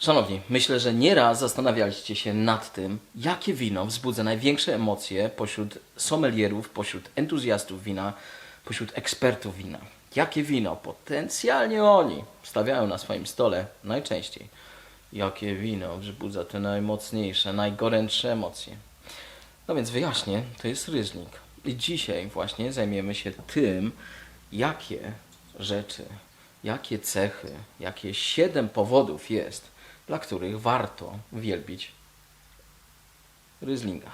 Szanowni, myślę, że nieraz zastanawialiście się nad tym, jakie wino wzbudza największe emocje pośród sommelierów, pośród entuzjastów wina, pośród ekspertów wina. Jakie wino potencjalnie oni stawiają na swoim stole najczęściej. Jakie wino wzbudza te najmocniejsze, najgorętsze emocje. No więc wyjaśnię, to jest ryżnik. I dzisiaj właśnie zajmiemy się tym, jakie rzeczy, jakie cechy, jakie siedem powodów jest, dla których warto wielbić Ryzlinga.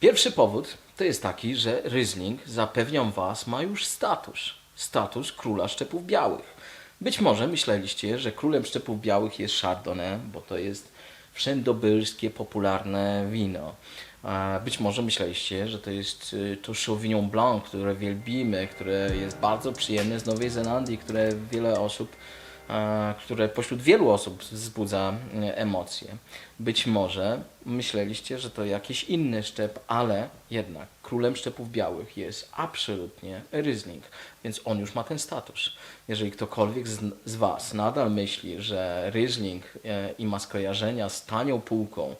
Pierwszy powód to jest taki, że Ryzling, zapewniam Was, ma już status. Status króla szczepów białych. Być może myśleliście, że królem szczepów białych jest Chardonnay, bo to jest wszędobylskie, popularne wino. Być może myśleliście, że to jest y, to Sauvignon Blanc, które wielbimy, które jest bardzo przyjemne z Nowej Zelandii, które wiele osób które pośród wielu osób wzbudza e, emocje. Być może myśleliście, że to jakiś inny szczep, ale jednak królem szczepów białych jest absolutnie Ryzling, więc on już ma ten status. Jeżeli ktokolwiek z, z Was nadal myśli, że Ryzling e, i ma skojarzenia z tanią półką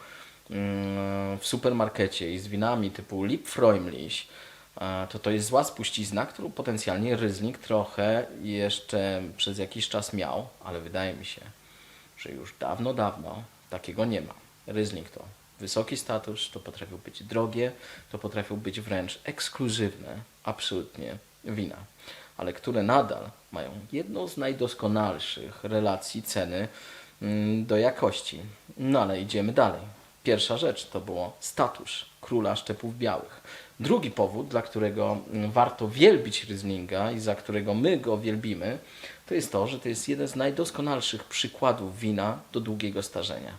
mm, w supermarkecie i z winami typu Liebfreundlich, e, to to jest zła spuścizna, którą potencjalnie Ryzling trochę jeszcze przez jakiś czas miał, ale wydaje mi się, że już dawno, dawno takiego nie ma. Ryzling to wysoki status, to potrafią być drogie, to potrafią być wręcz ekskluzywne, absolutnie wina, ale które nadal mają jedną z najdoskonalszych relacji ceny mm, do jakości. No ale idziemy dalej. Pierwsza rzecz to było status króla szczepów białych. Drugi powód, dla którego warto wielbić Ryzlinga i za którego my go wielbimy, to jest to, że to jest jeden z najdoskonalszych przykładów wina do długiego starzenia.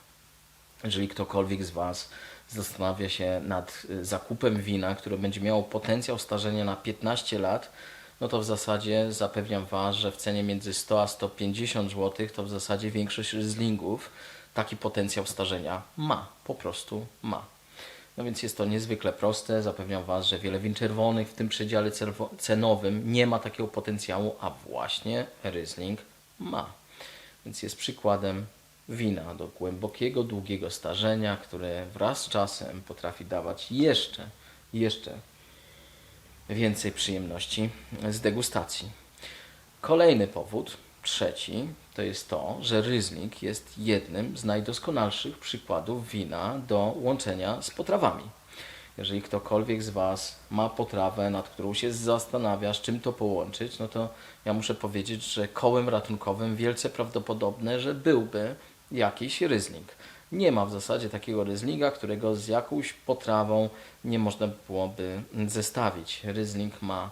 Jeżeli ktokolwiek z Was zastanawia się nad y, zakupem wina, które będzie miało potencjał starzenia na 15 lat, no to w zasadzie zapewniam Was, że w cenie między 100 a 150 zł to w zasadzie większość ryzlingów taki potencjał starzenia ma, po prostu ma. No więc jest to niezwykle proste. Zapewniam Was, że wiele win czerwonych w tym przedziale cenowym nie ma takiego potencjału, a właśnie Riesling ma. Więc jest przykładem wina do głębokiego, długiego starzenia, które wraz z czasem potrafi dawać jeszcze, jeszcze więcej przyjemności z degustacji. Kolejny powód, trzeci, to jest to, że Ryzling jest jednym z najdoskonalszych przykładów wina do łączenia z potrawami. Jeżeli ktokolwiek z Was ma potrawę, nad którą się zastanawia, z czym to połączyć, no to ja muszę powiedzieć, że kołem ratunkowym wielce prawdopodobne, że byłby jakiś ryzling. Nie ma w zasadzie takiego ryzlinga, którego z jakąś potrawą nie można byłoby zestawić. Ryzling ma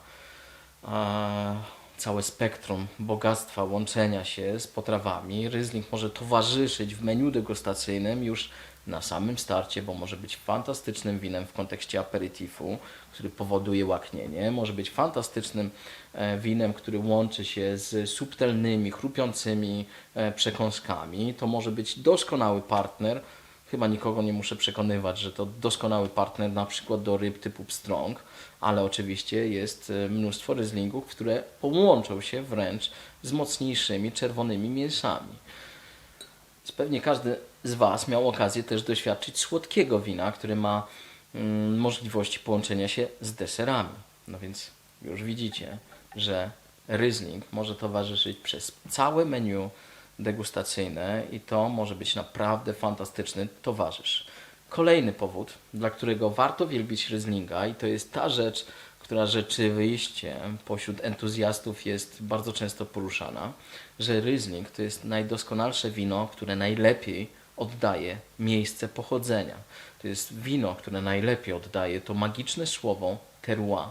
całe spektrum bogactwa łączenia się z potrawami. Ryzling może towarzyszyć w menu degustacyjnym już na samym starcie, bo może być fantastycznym winem w kontekście aperitifu, który powoduje łaknienie. Może być fantastycznym e, winem, który łączy się z subtelnymi, chrupiącymi e, przekąskami. To może być doskonały partner. Chyba nikogo nie muszę przekonywać, że to doskonały partner na przykład do ryb typu pstrąg, ale oczywiście jest e, mnóstwo ryzlingów, które połączą się wręcz z mocniejszymi czerwonymi mięsami. Pewnie każdy z Was miał okazję też doświadczyć słodkiego wina, który ma mm, możliwości połączenia się z deserami. No więc już widzicie, że Riesling może towarzyszyć przez całe menu degustacyjne i to może być naprawdę fantastyczny towarzysz. Kolejny powód, dla którego warto wielbić Rieslinga i to jest ta rzecz, która rzeczywiście pośród entuzjastów jest bardzo często poruszana, że Riesling to jest najdoskonalsze wino, które najlepiej oddaje miejsce pochodzenia. To jest wino, które najlepiej oddaje to magiczne słowo terroir.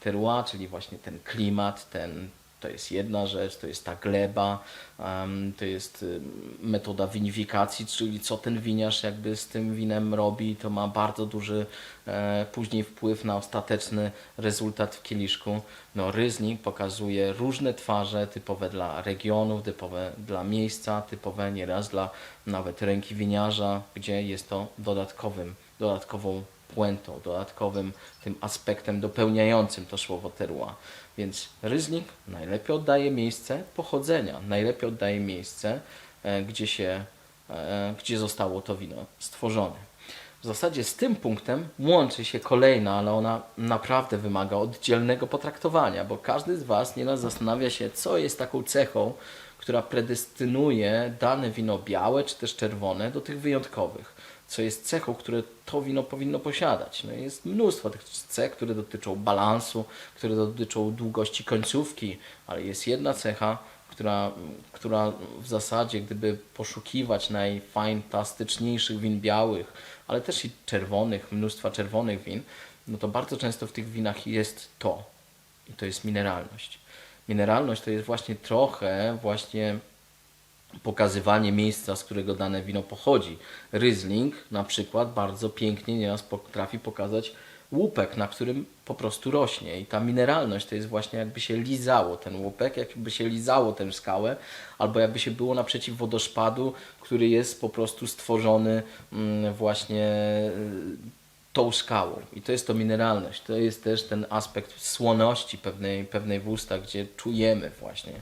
Terroir, czyli właśnie ten klimat, ten, to jest jedna rzecz, to jest ta gleba, to jest y, metoda winifikacji, czyli co ten winiarz jakby z tym winem robi, to ma bardzo duży e, później wpływ na ostateczny rezultat w kieliszku. No, Ryzling pokazuje różne twarze typowe dla regionów, typowe dla miejsca, typowe nieraz dla nawet ręki winiarza, gdzie jest to dodatkowym, dodatkową puentą, dodatkowym tym aspektem dopełniającym to słowo terroir. Więc Ryzling najlepiej oddaje miejsce pochodzenia, najlepiej oddaje miejsce, e, gdzie, się, e, gdzie zostało to wino stworzone. W zasadzie z tym punktem łączy się kolejna, ale ona naprawdę wymaga oddzielnego potraktowania, bo każdy z Was nieraz zastanawia się, co jest taką cechą, która predestynuje dane wino białe czy też czerwone do tych wyjątkowych. Co jest cechą, które to wino powinno posiadać. No jest mnóstwo tych cech, które dotyczą balansu, które dotyczą długości końcówki, ale jest jedna cecha, która, która w zasadzie, gdyby poszukiwać najfantastyczniejszych win białych, ale też i czerwonych, mnóstwa czerwonych win, no to bardzo często w tych winach jest to. I to jest mineralność. Mineralność to jest właśnie trochę właśnie pokazywanie miejsca, z którego dane wino pochodzi. Ryzling na przykład bardzo pięknie nieraz potrafi pokazać łupek, na którym po prostu rośnie. I ta mineralność to jest właśnie jakby się lizało ten łupek, jakby się lizało tę skałę, albo jakby się było naprzeciw wodospadu, który jest po prostu stworzony mm, właśnie y, tą skałą. I to jest to mineralność. To jest też ten aspekt słoności pewnej, pewnej w ustach, gdzie czujemy właśnie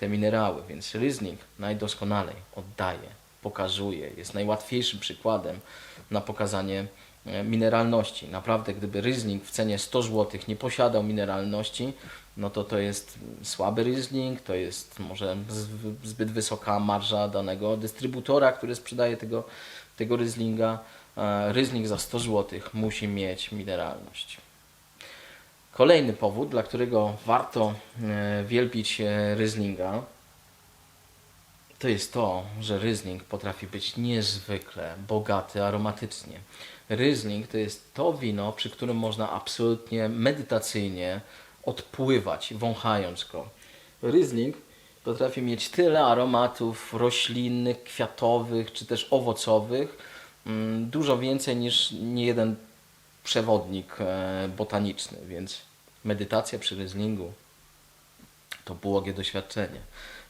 te minerały. Więc Ryzling najdoskonalej oddaje, pokazuje, jest najłatwiejszym przykładem na pokazanie e, mineralności. Naprawdę, gdyby Riesling w cenie 100 zł nie posiadał mineralności, no to to jest słaby Riesling, to jest może zbyt wysoka marża danego dystrybutora, który sprzedaje tego, tego Rieslinga. E, Riesling za 100 zł musi mieć mineralność. Kolejny powód, dla którego warto e, wielbić e, Rieslinga, to jest to, że Riesling potrafi być niezwykle bogaty aromatycznie. Riesling to jest to wino, przy którym można absolutnie medytacyjnie odpływać, wąchając go. Riesling potrafi mieć tyle aromatów roślinnych, kwiatowych czy też owocowych, mm, dużo więcej niż niejeden przewodnik e, botaniczny, więc medytacja przy Rieslingu to błogie doświadczenie.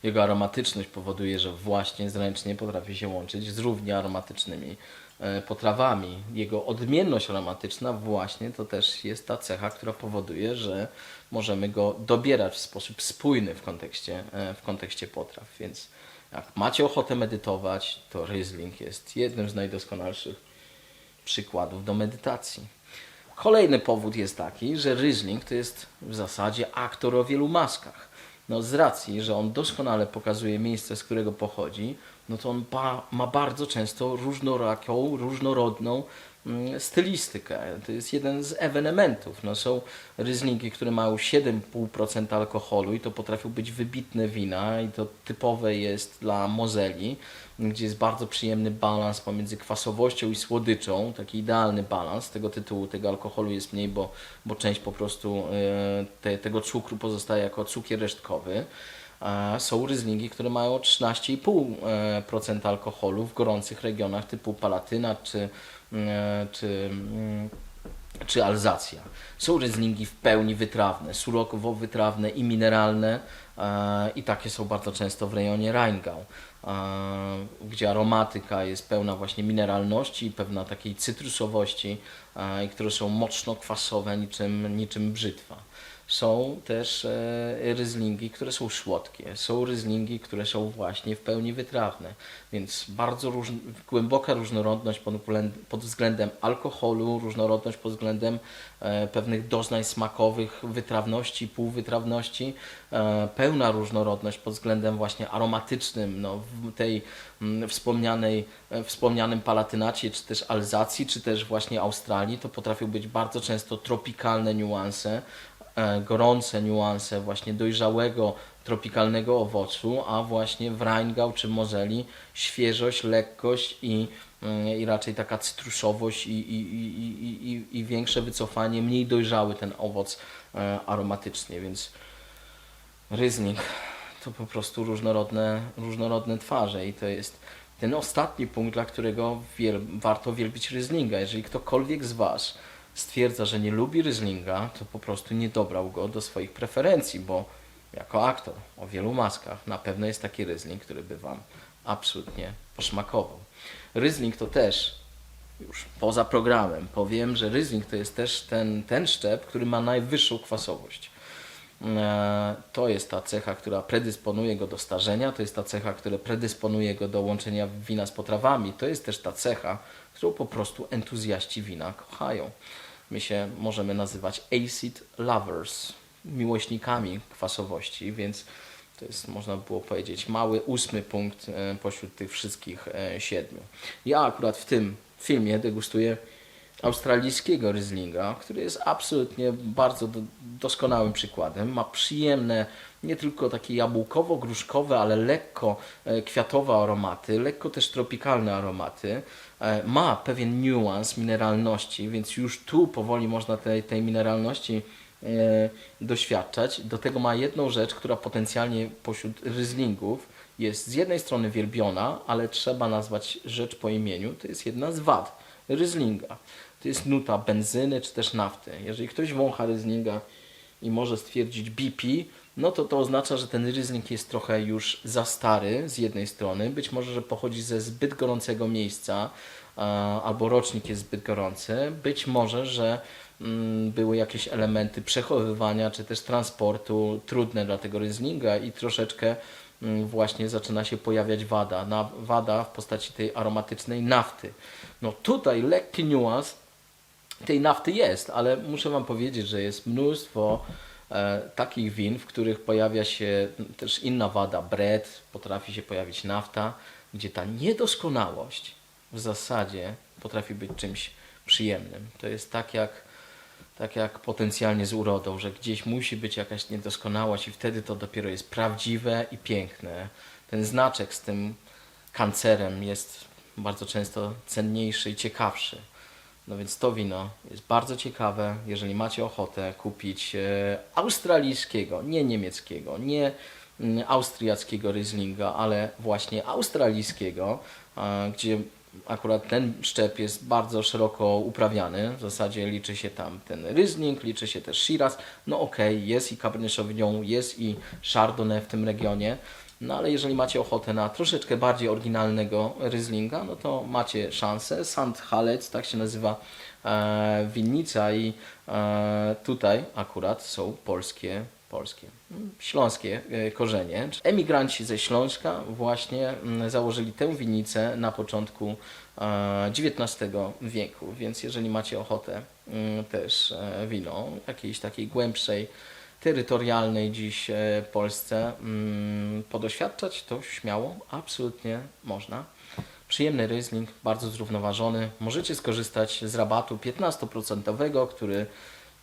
Jego aromatyczność powoduje, że właśnie zręcznie potrafi się łączyć z równie aromatycznymi e, potrawami. Jego odmienność aromatyczna właśnie to też jest ta cecha, która powoduje, że możemy go dobierać w sposób spójny w kontekście, e, w kontekście potraw. Więc jak macie ochotę medytować, to Riesling jest jednym z najdoskonalszych przykładów do medytacji. Kolejny powód jest taki, że Riesling to jest w zasadzie aktor o wielu maskach. No z racji, że on doskonale pokazuje miejsce, z którego pochodzi, no to on ma bardzo często różnoraką, różnorodną stylistykę. To jest jeden z ewenementów. No są Rieslingi, które mają 7,5% alkoholu i to potrafią być wybitne wina i to typowe jest dla Mozeli, gdzie jest bardzo przyjemny balans pomiędzy kwasowością i słodyczą, taki idealny balans. Tego tytułu tego alkoholu jest mniej, bo, bo część po prostu e, te, tego cukru pozostaje jako cukier resztkowy. A są ryzlingi, które mają 13,5% alkoholu w gorących regionach typu Palatyna czy, e, czy, mm, czy Alzacja. Są ryzlingi w pełni wytrawne, surokowo-wytrawne i mineralne e, i takie są bardzo często w rejonie Rheingau, e, gdzie aromatyka jest pełna właśnie mineralności i pewna takiej cytrusowości, e, i które są mocno kwasowe niczym, niczym brzytwa. Są też e, ryzlingi, które są słodkie, są ryzlingi, które są właśnie w pełni wytrawne, więc bardzo róż, głęboka różnorodność pod, względ- pod względem alkoholu, różnorodność pod względem e, pewnych doznań smakowych, wytrawności, półwytrawności, e, pełna różnorodność pod względem właśnie aromatycznym, no, w tej wspomnianej, wspomnianym palatynacie, czy też Alzacji, czy też właśnie Australii, to potrafią być bardzo często tropikalne niuanse, gorące niuanse właśnie dojrzałego tropikalnego owocu, a właśnie w Rheingau czy Mozeli świeżość, lekkość i, mm, i raczej taka cytrusowość i, i, i, i, i, większe wycofanie, mniej dojrzały ten owoc e, aromatycznie, więc Ryzling to po prostu różnorodne, różnorodne twarze i to jest ten ostatni punkt, dla którego wiel, warto wielbić Ryzlinga. Jeżeli ktokolwiek z Was stwierdza, że nie lubi Ryzlinga, to po prostu nie dobrał go do swoich preferencji, bo jako aktor o wielu maskach na pewno jest taki Ryzling, który by Wam absolutnie posmakował. Ryzling to też już poza programem powiem, że Ryzling to jest też ten, ten szczep, który ma najwyższą kwasowość. E, To jest ta cecha, która predysponuje go do starzenia, to jest ta cecha, która predysponuje go do łączenia wina z potrawami, to jest też ta cecha, którą po prostu entuzjaści wina kochają. My się możemy nazywać acid lovers, miłośnikami kwasowości, więc to jest, można by było powiedzieć, mały ósmy punkt e, pośród tych wszystkich e, siedmiu. Ja akurat w tym filmie degustuję australijskiego Rieslinga, który jest absolutnie bardzo do, doskonałym przykładem. Ma przyjemne, nie tylko takie jabłkowo-gruszkowe, ale lekko e, kwiatowe aromaty, lekko też tropikalne aromaty. E, ma pewien niuans mineralności, więc już tu powoli można tej, tej mineralności e, doświadczać. Do tego ma jedną rzecz, która potencjalnie pośród Rieslingów jest z jednej strony wielbiona, ale trzeba nazwać rzecz po imieniu. To jest jedna z wad Rieslinga. To jest nuta benzyny czy też nafty. Jeżeli ktoś wącha Rieslinga i może stwierdzić BP, no to to oznacza, że ten Riesling jest trochę już za stary z jednej strony. Być może, że pochodzi ze zbyt gorącego miejsca albo rocznik jest zbyt gorący. Być może, że mm, były jakieś elementy przechowywania czy też transportu trudne dla tego Rieslinga i troszeczkę mm, właśnie zaczyna się pojawiać wada. Wada w postaci tej aromatycznej nafty. No tutaj lekki niuans tej nafty jest, ale muszę Wam powiedzieć, że jest mnóstwo e, takich win, w których pojawia się też inna wada, bret, potrafi się pojawić nafta, gdzie ta niedoskonałość w zasadzie potrafi być czymś przyjemnym. To jest tak jak, tak jak potencjalnie z urodą, że gdzieś musi być jakaś niedoskonałość i wtedy to dopiero jest prawdziwe i piękne. Ten znaczek z tym kancerem jest bardzo często cenniejszy i ciekawszy. No więc to wino jest bardzo ciekawe, jeżeli macie ochotę kupić e, australijskiego, nie niemieckiego, nie mm, austriackiego Rieslinga, ale właśnie australijskiego, e, gdzie akurat ten szczep jest bardzo szeroko uprawiany. W zasadzie liczy się tam ten Riesling, liczy się też Shiraz. No okej, okay, jest i Cabernet Sauvignon, jest i Chardonnay w tym regionie. No ale jeżeli macie ochotę na troszeczkę bardziej oryginalnego Rieslinga, no to macie szansę. Sand Halec, tak się nazywa e, winnica i e, tutaj akurat są polskie, polskie, mm, śląskie e, korzenie. Emigranci ze Śląska właśnie mm, założyli tę winnicę na początku e, XIX wieku, więc jeżeli macie ochotę mm, też e, wino jakiejś takiej głębszej terytorialnej dziś e, Polsce mm, podoświadczać, to śmiało, absolutnie można. Przyjemny Riesling, bardzo zrównoważony. Możecie skorzystać z rabatu 15%, który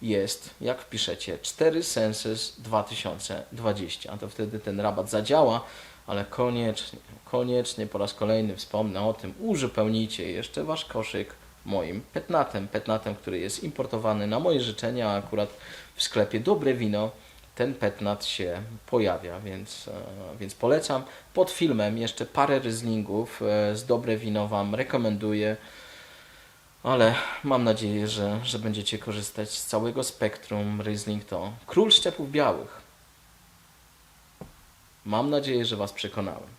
jest, jak wpiszecie, 4 Senses 2020. To wtedy ten rabat zadziała, ale koniecznie, koniecznie po raz kolejny wspomnę o tym, uzupełnijcie jeszcze Wasz koszyk moim petnatem, petnatem, który jest importowany na moje życzenia, a akurat w sklepie Dobre Wino ten petnat się pojawia, więc, e, więc polecam. Pod filmem jeszcze parę ryzlingów e, z Dobre Wino Wam rekomenduję, ale mam nadzieję, że, że będziecie korzystać z całego spektrum. Ryzling to król szczepów białych. Mam nadzieję, że Was przekonałem.